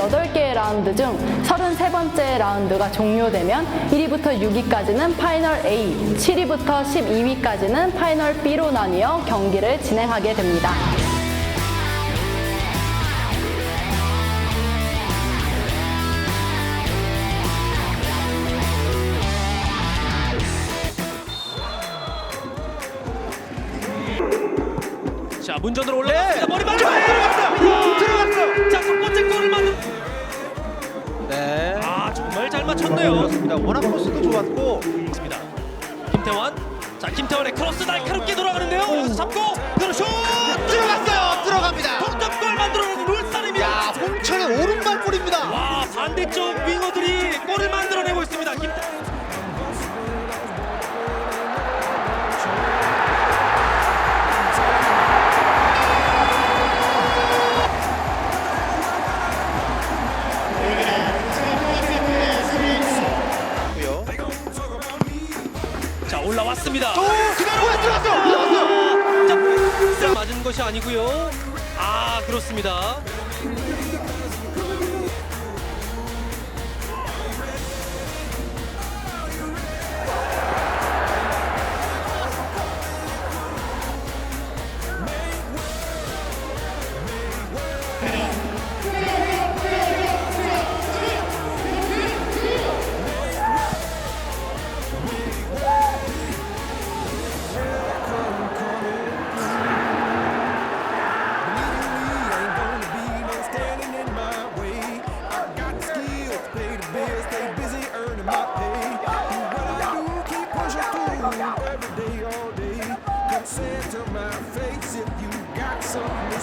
38개의 라운드 중 33번째 라운드가 종료되면 1위부터 6위까지는 파이널 A, 7위부터 12위까지는 파이널 B로 나뉘어 경기를 진행하게 됩니다. 자 문전으로 올라갔습니다. 머리. 자첫 번째 골을 맞는. 네. 아 정말 잘 맞췄네요. 그렇습니다. 워낙 코스도 좋았고 있습니다. 김태환. 자 김태환의 크로스 날카롭게 돌아가는데요. 여기서 잡고 그리고 슛 들어갔 자 올라왔습니다. 오, 그대로 들어갔어요. 들어갔어요. 자 맞은 것이 아니고요. 아 그렇습니다.